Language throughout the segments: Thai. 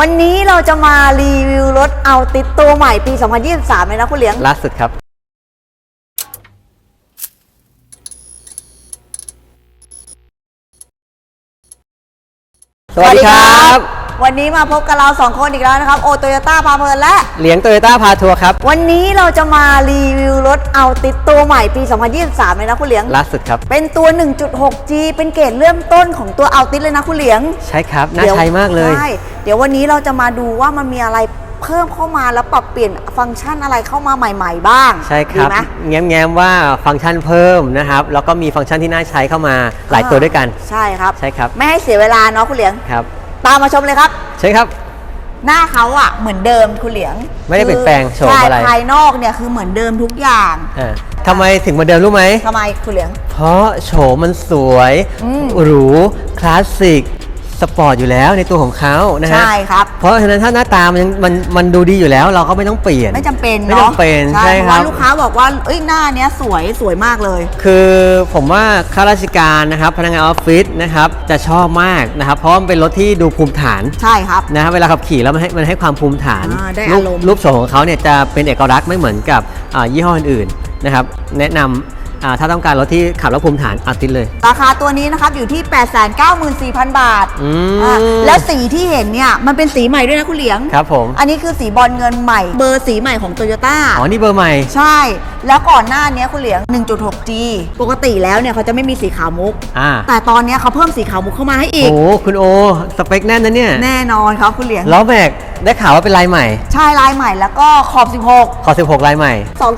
วันนี้เราจะมารีวิวรถเอาติดตัวใหม่ปี 2023 เลยนะคุณเหลียง ล่าสุดครับ สวัสดีครับ วันนี้มาพบกับเราสองคนอีกแล้วนะครับ โอโตโยต้าพาเพลินและ เหลียงโตโยต้าพาทัวร์ครับวันนี้เราจะมารีวิวรถเอาติดตัวใหม่ปี 2023 เลยนะคุณเหลียง ล่าสุดครับ เป็นตัว 1.6G เป็นเกรดเริ่มต้นของตัวเอาติดเลยนะคุณเหลียงใช่ครับ น่าดี๋ยวใช้มากเลย ใช่เดี๋ยววันนี้เราจะมาดูว่ามันมีอะไรเพิ่มเข้ามาแล้วปรับเปลี่ยนฟังก์ชันอะไรเข้ามาใหม่ ๆ บ้างใช่ครับ ดีไหม แง้มๆว่าฟังก์ชันเพิ่มนะครับ แล้วก็มีฟังก์ชันที่น่าใช้เข้ามาหลายตัวด้วยกัน ใช่ครับ ใช่ครับ ไม่ให้เสียเวลาเนาะคุณเหลียง ครับ ตามมาชมเลยครับ ใช่ครับ หน้าเขาอะเหมือนเดิมคุณเหลียงไม่ได้เปลี่ยนแปลงโฉมใช่อะไร ภายนอกเนี่ยคือเหมือนเดิมทุกอย่างอ่าทำไมถึงเหมาเดิมรู้ไหม ทำไมคุณเหลียง เพราะโฉมมันสวย อืม หรู คลาสสิก สปอร์ตอยู่แล้วในตัวของเขานะฮะใช่ครับ เพราะฉะนั้นถ้าหน้าตามันยังมันมันดูดีอยู่แล้ว เราก็ไม่ต้องเปลี่ยน ไม่จำเป็นไม่เนาะจำเป็นใช่ใช่เพคราะรัว่าบลูกค้าบอกว่าเอ้ยหน้าเนี้ยสวยสวยมากเลย คือผมว่าข้าราชการนะครับพนักงานออฟฟิศนะครับจะชอบมากนะครับเพราะว่ามันเป็นรถที่ดูภูมิฐานใช่ครับ นะครับเวลาขับขี่แล้วมันให้มันให้ความภูมิฐานอ่าได้รูปอารมณ์รูปโฉมของเขาเนี่ยจะเป็นเอกลักษณ์ไม่เหมือนกับอ่ายี่ห้ออื่นๆนะครับแนะนำ อ่าถ้าต้องการรถที่ขับแล้วภูมิฐานอาติดเลย ราคาตัวนี้นะครับอยู่ที่ 894,000 บาทอืม อ่าแล้วสีที่เห็นเนี่ยมันเป็นสีใหม่ด้วยนะคุณเหลียง ครับผม อันนี้คือสีบอลเงินใหม่ เบอร์สีใหม่ของโตโยต้า อ๋อ นี่เบอร์ใหม่ ใช่ แล้วก่อนหน้านี้คุณเหลียง 1.6G ปกติแล้วเนี่ยเขาจะไม่มีสีขาวมุก อ่า แต่ตอนเนี้ยเขาเพิ่มสีขาวมุกเข้ามาให้อีก โอ้คุณโอ สเปคแน่นนะเนี่ยแน่นอนครับคุณเหลียงล้อแม็กได้ข่าวว่าเป็นลายใหม่ ใช่ลายใหม่แล้วก็ขอบ 16 ขอ 16 ลายใหม่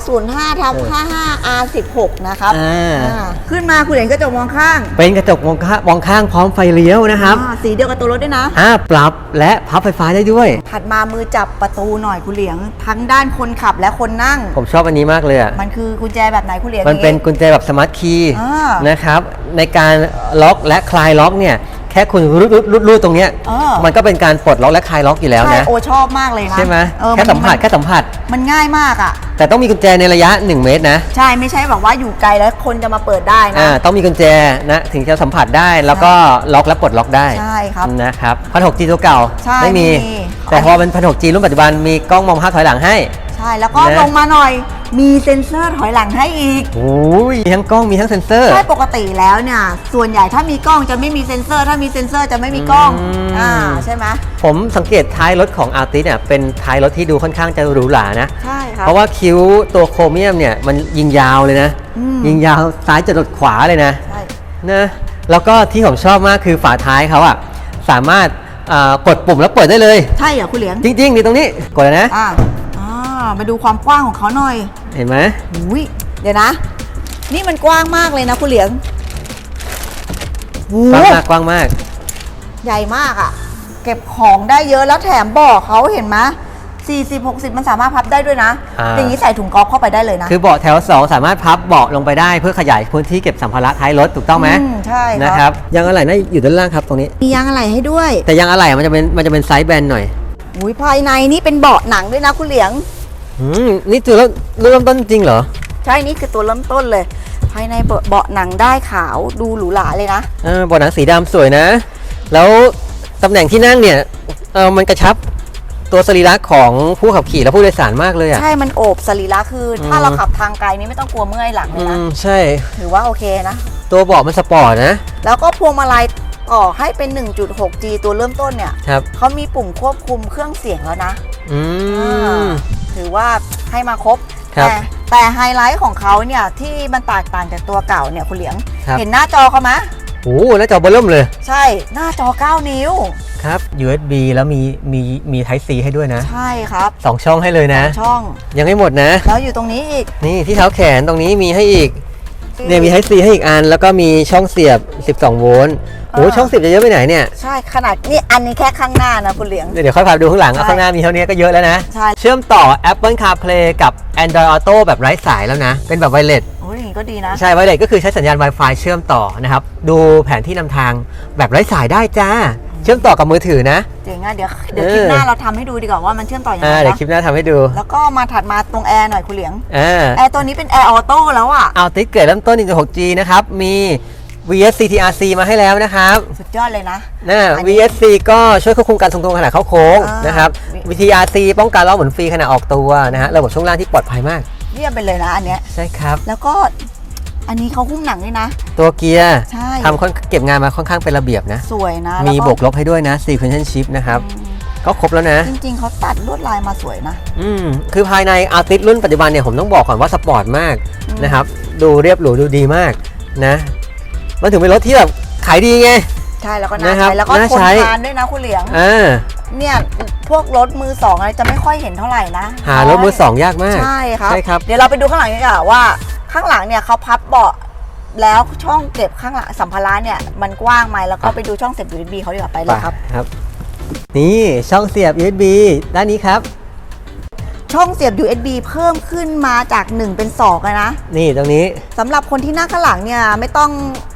205ทับ55 R16 นะครับอ่า อ่าขึ้นมาคุณเหลียงกระจกมองข้างเป็นกระจกมองข้างมองข้างพร้อมไฟเลี้ยวนะครับอ่าสีเดียวกับตัวรถด้วยนะ อ่าปรับและพับไฟฟ้าได้ด้วย ถัดมามือจับประตูหน่อยคุณเหลียง ทั้งด้านคนขับและคนนั่ง ผมชอบอันนี้มากเลยอะมันคือกุญแจแบบไหนคุณเหลียงมันเป็นอย่าง กุญแจแบบสมาร์ทคีย์อ่านะครับ ในการล็อกและคลายล็อกเนี่ยแค่คุณรูดรูดรูดรูดตรงเนี้ยเออ มันก็เป็นการปลดล็อกและคลายล็อกอยู่แล้วใช่นะ โอชอบมากเลยนะใช่ไหมเออแค่สัมผัสนแค่สัมผัส มันง่ายมากอะ แต่ต้องมีกุญแจในระยะ 1 เมตรนะใช่ไม่ใช่แบบว่าอยู่ไกลแล้วคนจะมาเปิดได้นะ อ่าต้องมีกุญแจนะถึงจะสัมผัสได้แล้วก็ล็อกและปลดล็อกได้ใช่ครับนะครับพันหกจีตัวเก่าใช่ไม่มี ไม่มี แต่พอเป็นพันหกจีรุ่นปัจจุบันมีกล้องมองภาพถอยหลังให้ ใช่แล้วก็นะ ลงมาหน่อย มีเซ็นเซอร์ถอยหลังให้อีกโอ้ยมีทั้งกล้องมีทั้งเซ็นเซอร์ ใช่ปกติแล้วเนี่ย ส่วนใหญ่ถ้ามีกล้องจะไม่มีเซ็นเซอร์ ถ้ามีเซ็นเซอร์จะไม่มีกล้อง อืม อ่าใช่ไหมผมสังเกตท้ายรถของอาร์ติเนี่ยเป็นท้ายรถที่ดูค่อนข้างจะหรูหรานะ ใช่ครับ เพราะว่าคิ้วตัวโครเมียมเนี่ย มันยิงยาวเลยนะ อืม ยิงยาวซ้ายจะหลดขวาเลยนะ ใช่ นะแล้วก็ที่ผมชอบมากคือฝาท้ายเขาอะสามารถอ่ากดปุ่มแล้วเปิดได้เลย ใช่เหรอคุณเหลียงจริงๆนี่ตรงนี้กดเลยนะ อ่าอ่ามาดูความกว้างของเขาหน่อย เห็นไหมอุ้ยเดี๋ยวนะ นี่มันกว้างมากเลยนะคุณเหลียงโอ้กว้างโหมากกว้างมาก ใหญ่มากอะ่ะ เก็บของได้เยอะแล้วแถมเบอกเขาเห็นไหม40 60มันสามารถพับได้ด้วยนะอ่า อย่างนี้ใส่ถุงกอล์ฟเข้าไปได้เลยนะคือเบาะแถว 2 สามารถพับเบาะลงไปได้เพื่อขยายพื้นที่เก็บสัมภาระท้ายรถถูกต้องไหมอืมใช่ครับนะครับยางอะไหล่น่าอยู่ด้านล่างครับตรงนี้ มียางอะไรให้ด้วยแต่ยางอะไหล่มันจะเป็นมันจะเป็นไซส์แบนหน่อย อุ้ยภายในนี่เป็นเบาะหนังด้วยนะคุณเหลียง อืมนี่จุดเริ่มเริ่มต้นจริงเหรอ ใช่ นี่คือตัวเริ่มต้นเลย ภายในเบาะเบาะหนังได้ขาวดูหรูหราเลยนะ เออเบาะหนังสีดำสวยนะ แล้วตำแหน่งที่นั่งเนี่ยเออมันกระชับตัวสรีระของผู้ขับขี่และผู้โดยสารมากเลยอะ ใช่ มันโอบสรีระคือถ้าอืมเราขับทางไกลนี่ไม่ต้องกลัวเมื่อยหลังเลอืยนะ มใช่ ถือว่าโอเคนะ ตัวเบาะมันสปอร์ตนะ แล้วก็พวงมาลัย ต่อให้เป็น 1.6G ตัวเริ่มต้นเนี่ยครับเขามีปุ่มควบคุมเครื่องเสียงแล้วนะอืมถือว่าให้มาครบครับแต่แต่ไฮไลท์ของเขาเนี่ยที่มันแตกต่างจากตัวเก่าเนี่ยคุณเหลียงครับเห็นหน้าจอเขาไหมโอ้โหแล้วจอเบอร์เริ่มเลย ใช่หน้าจอ 9 นิ้วครับ USB แล้วมีมีมี Type C ให้ด้วยนะ ใช่ครับสองช่องให้เลยนะ ช่อง ยังไม่หมดนะ แล้วอยู่ตรงนี้อีก นี่ที่เท้าแขนตรงนี้มีให้อีก เนี่ยมี Type C ให้อีกอัน แล้วก็มีช่องเสียบ 12 โวลต์โอ้โหอ่าช่องเสียบจะเยอะไปไหนเนี่ย ใช่ขนาดนี่อันนี้แค่ข้างหน้านะคุณเหลียง เดี๋ยวค่อยพาไปดูข้างหลังใช่เอาข้างหน้ามีเท่านี้ก็เยอะแล้วนะ ใช่ เชื่อมต่อ Apple CarPlay กับ Android Auto แบบไร้สายแล้วนะ เป็นแบบไวเลสโอ้ยอย่างนี้ก็ดีนะ ใช่ไวเลสก็คือใช้สัญญาณ Wi-Fi เชื่อมต่อนะครับ ดูแผนที่นำทางแบบไร้สายได้จ้า เชื่อมต่อกับมือถือนะ เจ๋งอะเดี๋ยวเดี๋ยวเออคลิปหน้าเราทำให้ดูดีกว่าว่ามันเชื่อมต่อยังอ่าไงเดี๋ยวนะคลิปหน้าทำให้ดู แล้วก็มาถัดมาตรงแอร์หน่อยคุณเหลียงอ่า แอร์ตัวนี้เป็นแอร์ออโต้แล้วอะ เอาติ๊กเกรดเริ่มต้น 1.6G นะครับ มี VS CTRC มาให้แล้วนะครับสุดยอดเลยนะนะอันนี้ VSC ก็ช่วยควบคุมการทรงตัวขณะเข้าโค้งอ่าน นะครับ VTRC ป้องกันล้อหมุนฟรีขณะออกตัวนะฮะ ระบบช่วงล่างที่ปลอดภัยมาก เยี่ยมไปเลยนะอันเนี้ย ใช่ครับ แล้วก็ อันนี้เขาหุ้มหนังด้วยนะ ตัวเกียร์ใช่ ทำค่อนเก็บงานมาค่อนข้างเป็นระเบียบนะ สวยนะมีแล้วบวกลบให้ด้วยนะ sequential shift นะครับ ก็ครบแล้วนะ จริงๆ เขาตัดลวดลายมาสวยนะ อืมคือภายในอาร์ติสรุ่นปัจจุบันเนี่ยผมต้องบอกก่อนว่าสปอร์ตมากนะครับ ดูเรียบหรูดูดีมากนะ มันถึงเป็นรถที่แบบขายดีไง ใช่แล้วก็น่านะครับใช้แล้วก็น่าทนใช้ ทานด้วยนะคุณเหลียง อ่าเนี่ยพวกรถมือสองอะไรจะไม่ค่อยเห็นเท่าไหร่นะหารถมือสองยากมาก ใช่ครับ ใช่ครับ เดี๋ยวเราไปดูข้างหลังกันดีกว่าว่า ข้างหลังเนี่ยเขาพับเบาะแล้วช่องเก็บข้างหลังสัมภาระเนี่ยมันกว้างไหมแล้วก็ไปดูช่องเสียบ USB เขาดีกว่าไปเลยครับ ครับ นี่ช่องเสียบ USB ด้านนี้ครับ ช่องเสียบ USB เพิ่มขึ้นมาจาก 1 เป็น2เลยนะ นี่ตรงนี้ สำหรับคนที่นั่งข้างหลังเนี่ยไม่ต้อง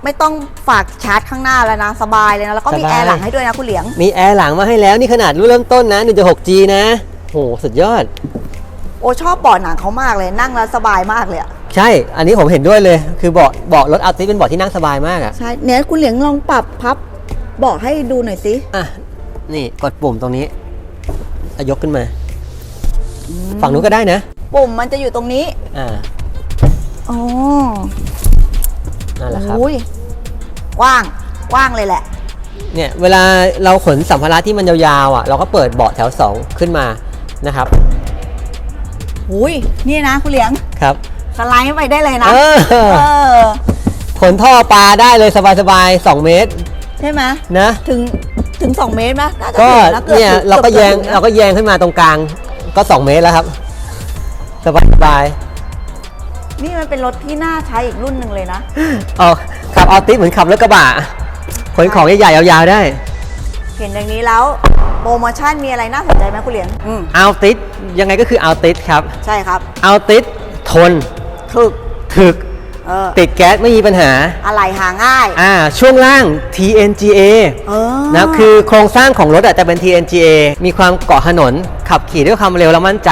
ไม่ต้องฝากชาร์จข้างหน้าแล้วนะ สบายเลยนะ แล้วก็มีสบาย แอร์หลังให้ด้วยนะคุณเหลียง มีแอร์หลังมาให้แล้วนี่ขนาดรุ่นเริ่มต้นนะ 1.6G นะโหสุดยอด โอ้ชอบเบาะหนังเขามากเลยนั่งแล้วสบายมากเลยอะ ใช่ อันนี้ผมเห็นด้วยเลย คือเบาะเบาะรถอัลติสเป็นเบาะที่นั่งสบายมากอะใช่เนี่ยคุณเหลียงลองปรับพับเบาะให้ดูหน่อยสิอะ นี่กดปุ่มตรงนี้อะยกขึ้นมา ฝั่งนู้นก็ได้นะ ปุ่มมันจะอยู่ตรงนี้อ่า อ๋อนั่นแหละครับ อุ้ยกว้างกว้างเลยแหละ เนี่ยเวลาเราขนสัมภาระที่มันยาวๆอะ เราก็เปิดเบาะแถว 2 ขึ้นมานะครับ อุ้ยนี่นะคุณเหลียง ครับ สไลด์ไปได้เลยนะ เออ เออ ขนท่อปลาได้เลยสบายๆ2เมตรใช่ไหมนะ ถึงถึง 2 เมตรไหมน่าจะก็ถึงนะกือบเนี่ยถึเราก็อบแยงถึนะเราก็แยงขึ้นมาตรงกลางก็ 2 เมตรแล้วครับ สบายสบายนี่มันเป็นรถที่น่าใช้อีกรุ่นหนึ่งเลยนะ ๆเอาขับออติสเหมือนขับรถกระบะขนของใหญ่ๆยาวๆได้ เห็นอย่างนี้แล้วโปรโมชั่นมีอะไรน่าสนใจไหมคุณเหลียงอืมอัลติสยังไงก็คืออัลติสครับ ใช่ครับอัลติสทน ถึกถึกเออติดแก๊สไม่มีปัญหา อะไรหาง่าย อ่าช่วงล่าง TNGA เออ นะคือโครงสร้างของรถอะจะเป็น TNGA มีความเกาะถนน ขับขี่ด้วยความเร็วและมั่นใจ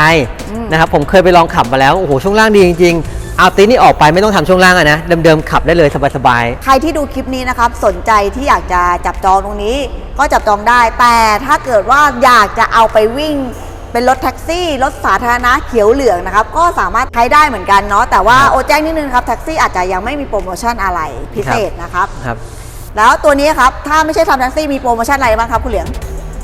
นะครับผมเคยไปลองขับมาแล้ว โอ้โห ช่วงล่างดีจริงๆเอาตินี่ออกไปไม่ต้องทำช่วงล่างอะนะ เดิมๆขับได้เลยสบายใครที่ดูคลิปนี้นะครับ สนใจที่อยากจะจับจองตรงนี้ ก็จับจองได้ แต่ถ้าเกิดว่าอยากจะเอาไปวิ่ง เป็นรถแท็กซี่ รถสาธารณะเขียวเหลืองนะครับ ก็สามารถใช้ได้เหมือนกันเนาะแต่ว่าโอแจ้งนิดนึงครับแท็กซี่อาจจะยังไม่มีโปรโมชั่นอะไรพิเศษนะครับๆครับ แล้วตัวนี้ครับ ถ้าไม่ใช่ทำแท็กซี่มีโปรโมชั่นอะไรบ้างครับคุณเหลียง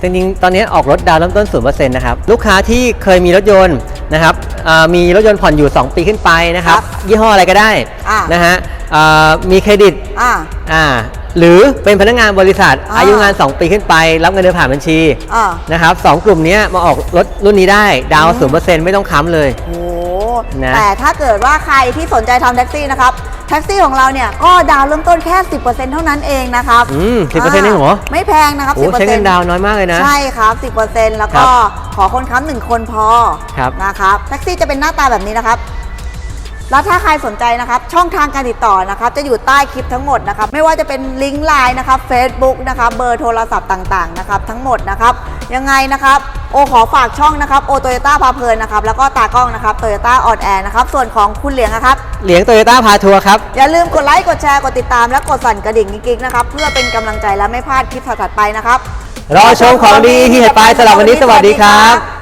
จริงๆ ตอนนี้ออกรถดาวน์เริ่มต้น 0%นะครับ ลูกค้าที่เคยมีรถยนต์นะครับอ่ามีรถยนต์ผ่อนอยู่ 2 ปีขึ้นไปนะครับครับยี่ห้ออะไรก็ได้อ่านะฮะอ่ามีเครดิตอ่าอ่าหรือเป็นพนักงานบริษัทอ่าอายุงาน 2 ปีขึ้นไป รับเงินเดือนผ่านบัญชีอ่านะครับสองกลุ่มเนี้ยมาออกรถรุ่นนี้ได้ดาวศูนเปอร์เซ็นต์ไม่ต้องค้ำเลยโอ้ นะแต่ถ้าเกิดว่าใครที่สนใจทำแท็กซี่นะครับ แท็กซี่ของเราเนี่ยก็ดาวน์เริ่มต้นแค่ 10%เท่านั้นเองนะครับอืม10%เองเหรอไม่แพงนะครับโอ้10%ใช้เงินดาวน์น้อยมากเลยนะ ใช่ครับ 10%แล้วก็ครับขอคนค้ำหนึ่งคนพอครับนะครับแท็กซี่จะเป็นหน้าตาแบบนี้นะครับแล้วถ้าใครสนใจนะครับ ช่องทางการติดต่อนะครับ จะอยู่ใต้คลิปทั้งหมดนะครับ ไม่ว่าจะเป็นลิงก์ไลน์นะครับ Facebook นะครับเบอร์โทรศัพท์ต่างๆนะครับ ทั้งหมดนะครับ ยังไงนะครับ โอขอฝากช่องนะครับโอโตโยต้าพาเพลินนะครับแล้วก็ตากล้องนะครับโตโยต้าออนแอร์นะครับส่วนของคุณเหลียงนะครับเหลียงโตโยต้าพาทัวร์ครับ อย่าลืมกดไลค์กดแชร์กดติดตามและกดสั่นกระดิ่งกิ๊กๆนะครับเพื่อเป็นกำลังใจและไม่พลาดคลิปถัดๆไปนะครับรอชมของดีที่เห็นไปสำหรับวันนี้สวัสดีครับ